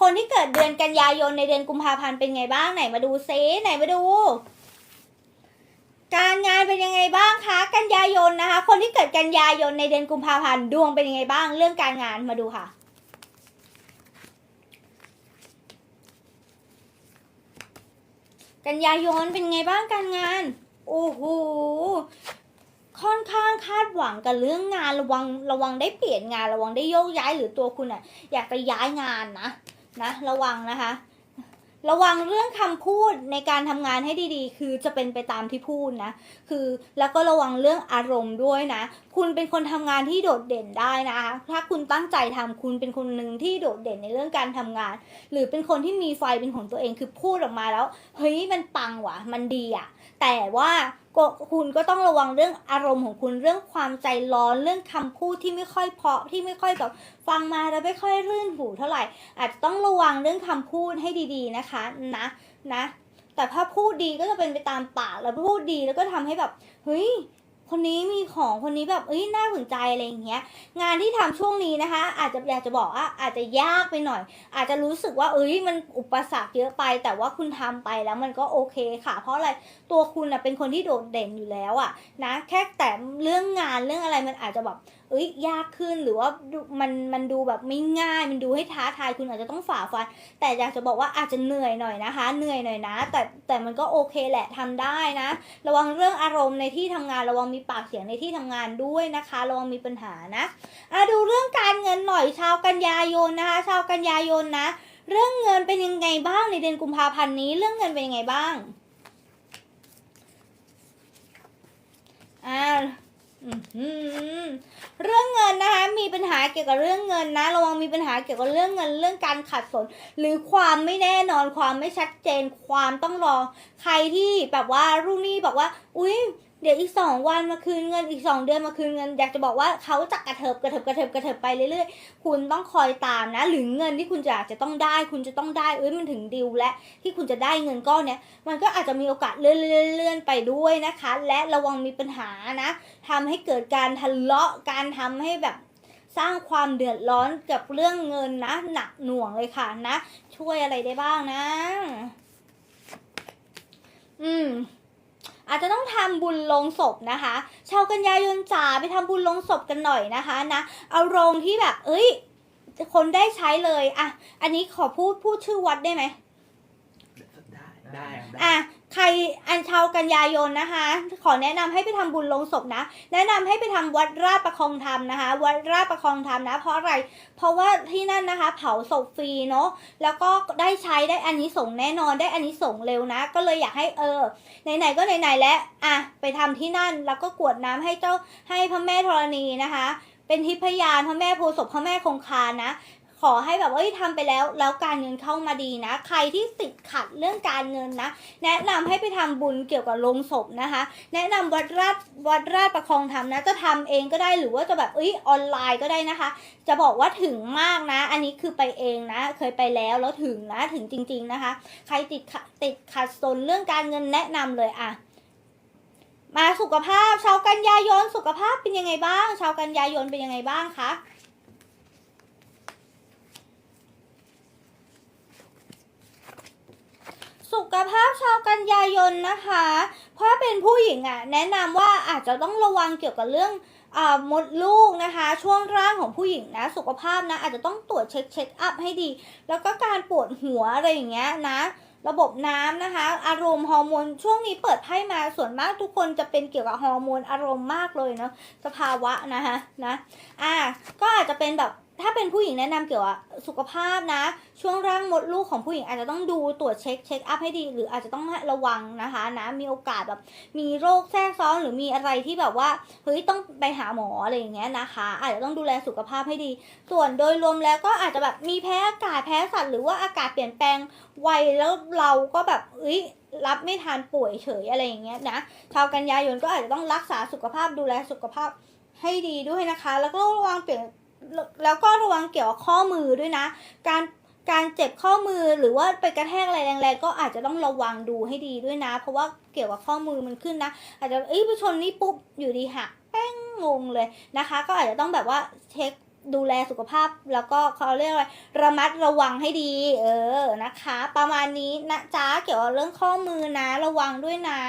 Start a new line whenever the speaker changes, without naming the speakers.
คนที่เกิดเดือนกันยายนในเดือนกุมภาพันธ์เป็นไงบ้างไหนมาดูเซไหนมาดู การงานเป็นยังไงบ้างคะกันยายนนะคะ คนที่เกิดกันยายนในเดือนกุมภาพันธ์ดวงเป็นยังไงบ้าง เรื่องการงานมาดูค่ะกันยายนเป็นไงบ้างการงาน โอ้โห ค่อนข้างคาดหวังกับเรื่องงานระวังระวังได้เปลี่ยนงานระวังได้โยกย้ายหรือตัวคุณอะ อยากไปย้ายงานนะ นะระวังนะคะ ระวังเรื่องคำพูดในการทำงานให้ดีๆ คือจะเป็นไปตามที่พูดนะคือแล้วก็ระวังเรื่องอารมณ์ด้วยนะ คุณเป็นคนทำงานที่โดดเด่นได้นะคะ ถ้าคุณตั้งใจทำคุณเป็นคนหนึ่งที่โดดเด่นในเรื่องการทำงาน หรือเป็นคนที่มีไฟเป็นของตัวเองคือพูดออกมาแล้วเฮ้ยมันปังว่ะมันดีอะแต่ว่า คุณก็ต้องระวังเรื่องอารมณ์ของคุณเรื่องความใจร้อนเรื่องคำพูดที่ไม่ค่อยเพาะที่ไม่ค่อยแบบฟังมาแล้วไม่ค่อยรื่นหูเท่าไหร่ อาจจะต้องระวังเรื่องคำพูดให้ดีๆนะคะนะนะแต่ถ้าพูดดีก็จะเป็นไปตามปากแล้วพูดดีแล้วก็ทำให้แบบเฮ้ย คนนี้มีของคนนี้แบบเอ้ยน่าสนใจอะไรอย่างเงี้ยงานที่ทำช่วงนี้นะคะ อาจจะอยากจะบอกว่าอาจจะยากไปหน่อย อาจจะรู้สึกว่าเอ้ยมันอุปสรรคเยอะไป แต่ว่าคุณทำไปแล้วมันก็โอเคค่ะ เพราะอะไรตัวคุณนะเป็นคนที่โดดเด่นอยู่แล้วอะนะแค่แต่เรื่องงานเรื่องอะไรมันอาจจะแบบ เอ้ยยากขึ้นหรือว่ามันมันดูแบบไม่ง่ายมันดูให้ท้าทายคุณอาจจะต้องฝ่าฟัน แต่อยากจะบอกว่าอาจจะเหนื่อยหน่อยนะคะ เหนื่อยหน่อยนะ แต่แต่มันก็โอเคแหละทำได้นะ ระวังเรื่องอารมณ์ในที่ทำงานระวังมีปากเสียงในที่ทำงานด้วยนะคะระวังมีปัญหานะอะดูเรื่องการเงินหน่อยชาวกันยายนนะคะชาวกันยายนนะ เรื่องเงินเป็นยังไงบ้างในเดือนกุมภาพันธ์นี้ เรื่องเงินเป็นยังไงบ้างอ่า เรื่องเงินนะคะมีปัญหาเกี่ยวกับเรื่องเงินนะ ระวังมีปัญหาเกี่ยวกับเรื่องเงิน เรื่องการขัดสน หรือความไม่แน่นอนความไม่ชัดเจน ความต้องรอ ใครที่แบบว่ารุ่นนี้บอกว่า อุ้ย เดี๋ยวอีกสองวันมาคืนเงินอีกสองเดือนมาคืนเงิน อยากจะบอกว่าเขาจะกระเถิบกระเถิบกระเถิบกระเถิบไปเรื่อยๆ คุณต้องคอยตามนะ หรือเงินที่คุณอยากจะต้องได้ คุณจะต้องได้เอ้ยมันถึงดิวและที่คุณจะได้เงินก้อนเนี้ยมันก็อาจจะมีโอกาสเลื่อนเลื่อนเลื่อนไปด้วยนะคะ และระวังมีปัญหานะทำให้เกิดการทะเลาะการทำให้แบบสร้างความเดือดร้อนกับเรื่องเงินนะ หนักหน่วงเลยค่ะนะ ช่วยอะไรได้บ้างนะ อืม อาจจะต้องทำบุญลงศพนะคะ ชาวกันยายนจ๋าไปทำบุญลงศพกันหน่อยนะคะนะเอาโรงที่แบบเอ้ย คนได้ใช้เลยอะอันนี้ขอพูดพูดชื่อวัดได้ไหม
ได้ได้ได้
อะ ใครอันชาวกันยายนนะคะ ขอแนะนำให้ไปทำบุญลงศพนะ แนะนำให้ไปทำวัดราชประคองธรรมนะคะ วัดราชประคองธรรมนะ เพราะอะไร เพราะว่าที่นั่นนะคะ เผาศพฟรีเนาะ แล้วก็ได้ใช้ได้อันนี้ส่งแน่นอนได้อันนี้ส่งเร็วนะ ก็เลยอยากให้เออไหนๆก็ไหนๆแล้วอะไปทำที่นั่นแล้วก็กวดน้ำให้เจ้าให้พระแม่ธรณีนะคะ เป็นทิพยานพระแม่โพศพพระแม่คงคานะ ขอให้แบบว่าเอ้ยทำไปแล้ว แล้วการเงินเข้ามาดีนะ ใครที่ติดขัดเรื่องการเงินนะ แนะนำให้ไปทำบุญเกี่ยวกับโรงศพนะคะ แนะนำวัดราชวัดราชประคองธรรมนะ จะทำเองก็ได้หรือว่าจะแบบเอ้ยออนไลน์ก็ได้นะคะ จะบอกว่าถึงมากนะ อันนี้คือไปเองนะ เคยไปแล้วแล้วถึงนะถึงจริง ๆนะคะ ใครติดขัดติดขัดสนเรื่องการเงินแนะนำเลยอะมาสุขภาพชาวกันยายนสุขภาพเป็นยังไงบ้างชาวกันยายนเป็นยังไงบ้างคะ สุขภาพชาวกันยายนนะคะ เพราะเป็นผู้หญิงอะแนะนำว่าอาจจะต้องระวังเกี่ยวกับเรื่องอมดลูกนะคะ ช่วงร่างของผู้หญิงนะ สุขภาพนะอาจจะต้องตรวจเช็คเช็คอัพให้ดี แล้วก็การปวดหัวอะไรอย่างเงี้ยนะระบบน้ำนะคะ อารมณ์ฮอร์โมนช่วงนี้เปิดไพ่มาส่วนมากทุกคนจะเป็นเกี่ยวกับฮอร์โมนอารมณ์มากเลยเนาะสภาวะนะคะนะอ่าก็อาจจะเป็นแบบ ถ้าเป็นผู้หญิงแนะนำเกี่ยวกับสุขภาพนะ ช่วงร่างมดลูกของผู้หญิงอาจจะต้องดูตรวจเช็คเช็คอัพให้ดี หรืออาจจะต้องระวังนะคะนะมีโอกาสแบบมีโรคแทรกซ้อนหรือมีอะไรที่แบบว่าเฮ้ยต้องไปหาหมออะไรอย่างเงี้ยนะคะ อาจจะต้องดูแลสุขภาพให้ดี ส่วนโดยรวมแล้วก็อาจจะแบบมีแพ้อากาศแพ้สัตว์หรือว่าอากาศเปลี่ยนแปลงไวแล้วเราก็แบบเอ้ยรับไม่ทันป่วยเฉยอะไรอย่างเงี้ยนะชาวกันยายนก็อาจจะต้องรักษาสุขภาพดูแลสุขภาพให้ดีด้วยนะคะ แล้วก็ระวังเปลี่ยน แล้วก็ระวังเกี่ยวกับข้อมือด้วยนะ การการเจ็บข้อมือหรือว่าไปกระแทกอะไรแรงๆก็อาจจะต้องระวังดูให้ดีด้วยนะ เพราะว่าเกี่ยวกับข้อมือมันขึ้นนะ อาจจะเอ้ยไปชนนี่ปุ๊บอยู่ดีหักแป้งงงเลยนะคะ ก็อาจจะต้องแบบว่าเช็คดูแลสุขภาพแล้วก็เขาเรียกว่าระมัดระวังให้ดี เออนะคะ ประมาณนี้นะจ๊ะเกี่ยวกับเรื่องข้อมือนะระวังด้วยนะ